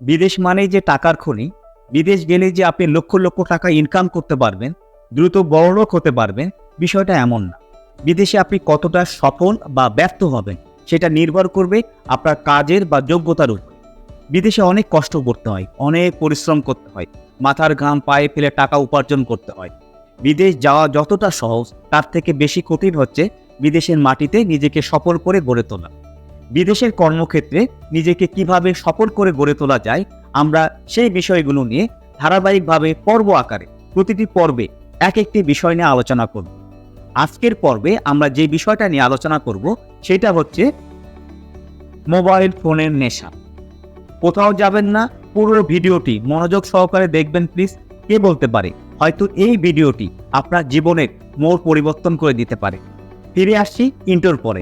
বিদেশ মানেই যে টাকার খনি, বিদেশ গেলে যে আপনি লক্ষ লক্ষ টাকা ইনকাম করতে পারবেন, দ্রুত বড়লোক হতে পারবেন, বিষয়টা এমন না। বিদেশে আপনি কতটা সফল বা ব্যর্থ হবেন, সেটা নির্ভর করবে আপনার কাজের বা যোগ্যতার উপর। বিদেশে অনেক কষ্ট করতে হয়, অনেক পরিশ্রম করতে হয়, মাথার ঘাম, পায়ে ফেলে টাকা উপার্জন করতে হয়। বিদেশ যাওয়া যতটা সহজ, তার থেকে বেশি কঠিন হচ্ছে বিদেশের মাটিতে নিজেকে সফল করে গড়ে তোলা। বিদেশের কর্মক্ষেত্রে নিজেকে কীভাবে সফল করে গড়ে তোলা যায়, আমরা সেই বিষয়গুলো নিয়ে ধারাবাহিকভাবে পর্ব আকারে প্রতিটি পর্বে এক একটি বিষয় নিয়ে আলোচনা করব। আজকের পর্বে আমরা যে বিষয়টা নিয়ে আলোচনা করব, সেটা হচ্ছে মোবাইল ফোনের নেশা। কোথাও যাবেন না, পুরো ভিডিওটি মনোযোগ সহকারে দেখবেন প্লিজ, কে বলতে পারে? হয়তো এই ভিডিওটি আপনার জীবনের মোড় পরিবর্তন করে দিতে পারে। ফিরে আসছি ইন্টোর পরে।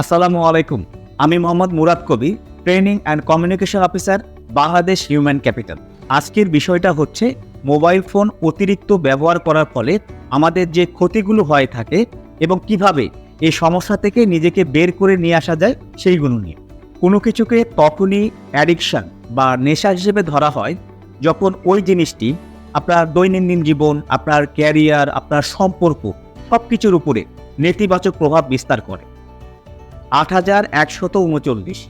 আসসালামু আলাইকুম। আমি Mohammad Murad Kabi, training and communication officer, Bangladesh human capital. আজকের বিষয়টা হচ্ছে, মোবাইল ফোন অতিরিক্ত ব্যবহার করার ফলে আমাদের যে ক্ষতিগুলো হয়ে থাকে এবং কীভাবে এই সমস্যা থেকে নিজেকে বের করে নিয়ে আসা যায় সেইগুলো নিয়ে। কোনো কিছুকে তখনই অ্যাডিকশন বা নেশা হিসেবে ধরা হয় যখন ওই জিনিসটি আপনার দৈনন্দিন জীবন, আপনার ক্যারিয়ার আপনার সম্পর্ক সব কিছুর উপরে নেতিবাচক প্রভাব বিস্তার করে। আট হাজার একশত উনচল্লিশ।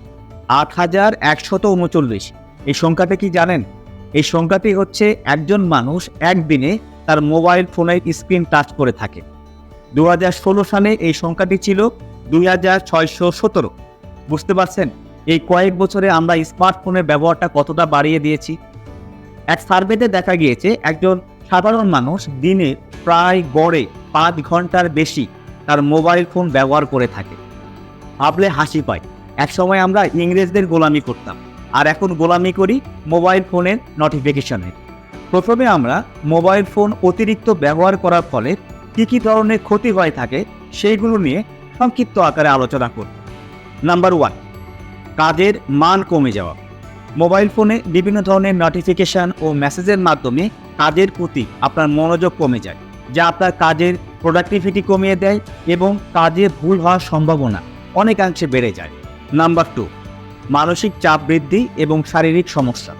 আট হাজার একশত উনচল্লিশ। এই সংখ্যাটা কি জানেন? এই সংখ্যাটি হচ্ছে একজন মানুষ একদিনে তার মোবাইল ফোনের স্ক্রিন টাচ করে থাকে। দু হাজার ষোলো সালে এই সংখ্যাটি ছিল দুই হাজার ছয়শো সতেরো। বুঝতে পারছেন? এই কয়েক বছরে আমরা স্মার্টফোনের ব্যবহারটা কতটা বাড়িয়ে দিয়েছি? এক সার্ভেতে দেখা গিয়েছে একজন সাধারণ মানুষ দিনে প্রায় গড়ে পাঁচ ঘণ্টার বেশি তার মোবাইল ফোন ব্যবহার করে থাকে। ভাবলে হাসি পায়। একসময় আমরা ইংরেজদের গোলামি করতাম আর এখন গোলামি করি মোবাইল ফোনের নোটিফিকেশনের প্রথমে আমরা মোবাইল ফোন অতিরিক্ত ব্যবহার করার ফলে কী কী ধরনের ক্ষতি হয়ে থাকে সেইগুলো নিয়ে সংক্ষিপ্ত আকারে আলোচনা করব নাম্বার ওয়ান কাজের মান কমে যাওয়া। মোবাইল ফোনে বিভিন্ন ধরনের নোটিফিকেশান ও মেসেজের মাধ্যমে কাজের প্রতি আপনার মনোযোগ কমে যায়, যা আপনার কাজের প্রোডাক্টিভিটি কমিয়ে দেয় এবং কাজে ভুল হওয়ার সম্ভাবনা অনেকাংশে বেড়ে যায়। নাম্বার টু, মানসিক চাপ বৃদ্ধি এবং শারীরিক সমস্যা।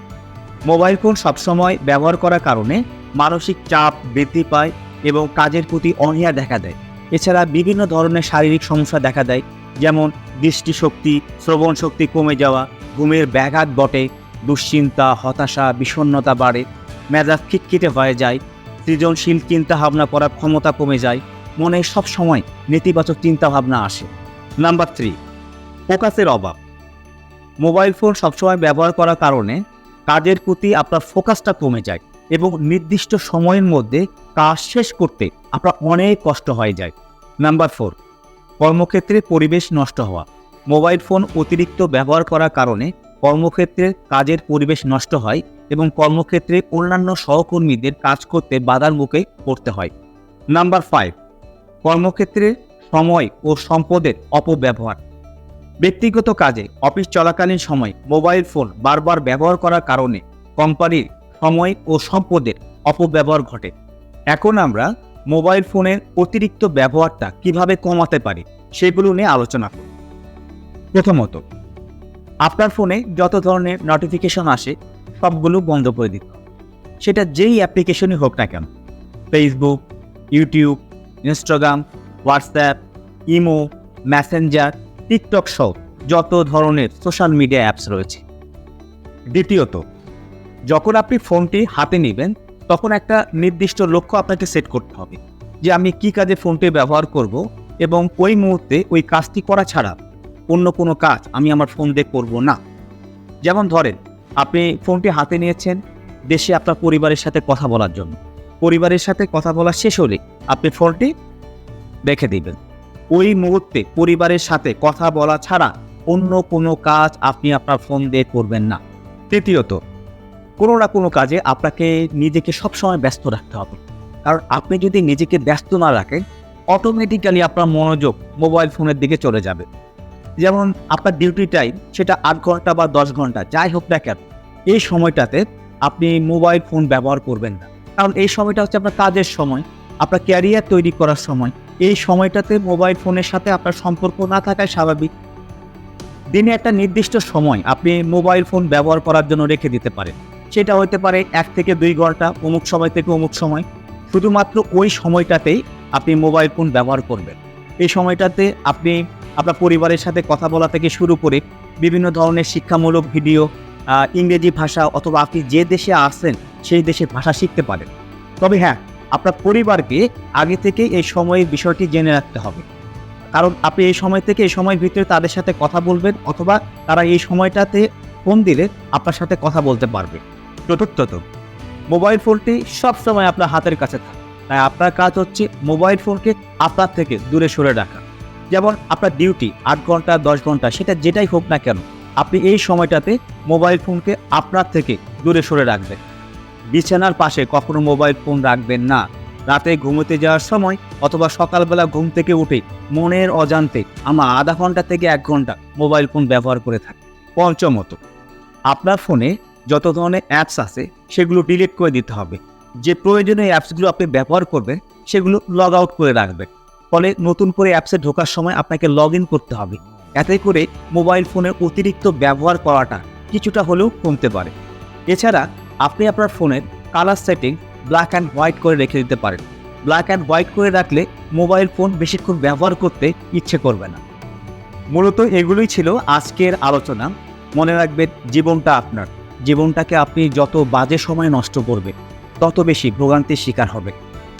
মোবাইল ফোন সবসময় ব্যবহার করার কারণে মানসিক চাপ বৃদ্ধি পায় এবং কাজের প্রতি অনীহা দেখা দেয়। এছাড়া বিভিন্ন ধরনের শারীরিক সমস্যা দেখা দেয়, যেমন দৃষ্টিশক্তি শ্রবণ শক্তি কমে যাওয়া, ঘুমের ব্যাঘাত ঘটে, দুশ্চিন্তা, হতাশা, বিষণ্ণতা বাড়ে, মেজাজ খিটখিটে হয়ে যায়, সৃজনশীল চিন্তা ভাবনা করার ক্ষমতা কমে যায়, মনে সব সময় নেতিবাচক চিন্তা ভাবনা আসে। নাম্বার থ্রি, ফোকাসের অভাব। মোবাইল ফোন সবসময় ব্যবহার করার কারণে কাজের প্রতি আপনার ফোকাসটা কমে যায় এবং নির্দিষ্ট সময়ের মধ্যে কাজ শেষ করতে আপনার অনেক কষ্ট হয়ে যায়। নাম্বার ফোর, কর্মক্ষেত্রে পরিবেশ নষ্ট হওয়া। মোবাইল ফোন অতিরিক্ত ব্যবহার করার কারণে কর্মক্ষেত্রে কাজের পরিবেশ নষ্ট হয় এবং কর্মক্ষেত্রে অন্যান্য সহকর্মীদের কাজ করতে বাধার মুখে পড়তে হয়। নাম্বার ফাইভ, কর্মক্ষেত্রে সময় ও সম্পদের অপব্যবহার। ব্যক্তিগত কাজে অফিস চলাকালীন সময় মোবাইল ফোন বারবার ব্যবহার করার কারণে কোম্পানির সময় ও সম্পদের অপব্যবহার ঘটে। এখন আমরা মোবাইল ফোনের অতিরিক্ত ব্যবহারটা কীভাবে কমাতে পারি সেগুলো নিয়ে আলোচনা করি। প্রথমত, আপনার ফোনে যত ধরনের নোটিফিকেশন আসে, সবগুলো বন্ধ করে দিতে সেটা যেই অ্যাপ্লিকেশনই হোক না কেন Facebook YouTube Instagram WhatsApp, imo, Messenger, TikTok সহ যত ধরনের সোশ্যাল মিডিয়া অ্যাপস রয়েছে। দ্বিতীয়ত, যখন আপনি ফোনটি হাতে নেবেন, তখন একটা নির্দিষ্ট লক্ষ্য আপনাকে সেট করতে হবে যে আমি কি কাজে ফোনটি ব্যবহার করব এবং ওই মুহূর্তে ওই কাজটি করা ছাড়া অন্য কোনো কাজ আমি আমার ফোন দিয়ে করব না। যেমন ধরেন, আপনি ফোনটি হাতে নিয়েছেন, দেশে আপনার পরিবারের সাথে কথা বলার জন্য। পরিবারের সাথে কথা বলা শেষ হলে আপনি ফোনটি রেখে দিবেন। ওই মুহূর্তে পরিবারের সাথে কথা বলা ছাড়া অন্য কোনো কাজ আপনি আপনার ফোন দিয়ে করবেন না। তৃতীয়ত, কোনো না কোনো কাজে আপনাকে নিজেকে সবসময় ব্যস্ত রাখতে হবে। কারণ আপনি যদি নিজেকে ব্যস্ত না রাখেন অটোমেটিক্যালি আপনার মনোযোগ মোবাইল ফোনের দিকে চলে যাবে। যেমন আপনার ডিউটি টাইম সেটা আট ঘণ্টা বা দশ ঘণ্টা, যাই হোক না কেন, এই সময়টাতে আপনি মোবাইল ফোন ব্যবহার করবেন না। কারণ এই সময়টা হচ্ছে আপনার কাজের সময়, আপনার ক্যারিয়ার তৈরি করার সময়। এই সময়টাতে মোবাইল ফোনের সাথে আপনার সম্পর্ক না থাকাই স্বাভাবিক। দিনে একটা নির্দিষ্ট সময় আপনি মোবাইল ফোন ব্যবহার করার জন্য রেখে দিতে পারেন। সেটা হতে পারে এক থেকে দুই ঘণ্টা, অমুক সময় থেকে অমুক সময়। শুধুমাত্র ওই সময়টাতেই আপনি মোবাইল ফোন ব্যবহার করবেন। এই সময়টাতে আপনি আপনার পরিবারের সাথে কথা বলা থেকে শুরু করে বিভিন্ন ধরনের শিক্ষামূলক ভিডিও ইংরেজি ভাষা অথবা আপনি যে দেশে আসেন সেই দেশের ভাষা শিখতে পারেন। তবে হ্যাঁ আপনার পরিবারকে আগে থেকে এই সময়ের বিষয়টি জেনে রাখতে হবে। কারণ আপনি এই সময় থেকে এই সময়ের ভিতরে তাদের সাথে কথা বলবেন অথবা তারা এই সময়টাতে ফোন দিলে আপনার সাথে কথা বলতে পারবে। চতুর্থত, মোবাইল ফোনটি সবসময় আপনার হাতের কাছে থাকে। তাই আপনার কাজ হচ্ছে মোবাইল ফোনকে আপনার থেকে দূরে সরে রাখা। যেমন আপনার ডিউটি আট ঘণ্টা, দশ ঘণ্টা, সেটা যেটাই হোক না কেন, আপনি এই সময়টাতে মোবাইল ফোনকে আপনার থেকে দূরে সরে রাখবেন। বিছানার পাশে কখনো মোবাইল ফোন রাখবেন না। রাতে ঘুমোতে যাওয়ার সময় অথবা সকালবেলা ঘুম থেকে উঠে মনের অজান্তে আমরা আধা ঘণ্টা থেকে এক ঘণ্টা মোবাইল ফোন ব্যবহার করে থাকি। পঞ্চমত আপনার ফোনে যত ধরনের অ্যাপস আছে সেগুলো ডিলিট করে দিতে হবে। যে প্রয়োজনীয় অ্যাপসগুলো আপনি ব্যবহার করবেন সেগুলো লগ আউট করে রাখবেন। ফলে নতুন করে অ্যাপসে ঢোকার সময় আপনাকে লগ ইন করতে হবে। এতে করে মোবাইল ফোনের অতিরিক্ত ব্যবহার করাটা কিছুটা হলেও কমতে পারে। এছাড়া আপনি আপনার ফোনের colour setting black and white করে রেখে দিতে পারেন। ব্ল্যাক অ্যান্ড হোয়াইট করে রাখলে মোবাইল ফোন বেশিক্ষণ ব্যবহার করতে ইচ্ছে করবে না। মূলত এগুলোই ছিল আজকের আলোচনা। মনে রাখবেন জীবনটা আপনার। জীবনটাকে আপনি যত বাজে সময় নষ্ট করবে, তত বেশি ভোগান্তির শিকার হবে।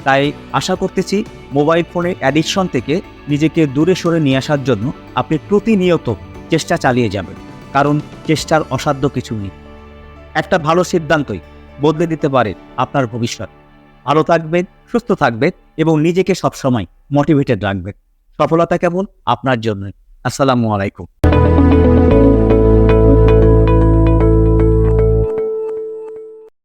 তাই আশা করতেছি মোবাইল ফোনের অ্যাডিকশন থেকে নিজেকে দূরে সরে নিয়ে আসার জন্য আপনি প্রতিনিয়ত চেষ্টা চালিয়ে যাবেন। কারণ চেষ্টার অসাধ্য কিছু নেই। একটা ভালো সিদ্ধান্তই বদলে দিতে পারে আপনার ভবিষ্যৎ। ভালো থাকবেন, সুস্থ থাকবেন এবং নিজেকে সবসময় মোটিভেটেড রাখবেন। সফলতা কেবল আপনার জন্য আসসালামু আলাইকুম।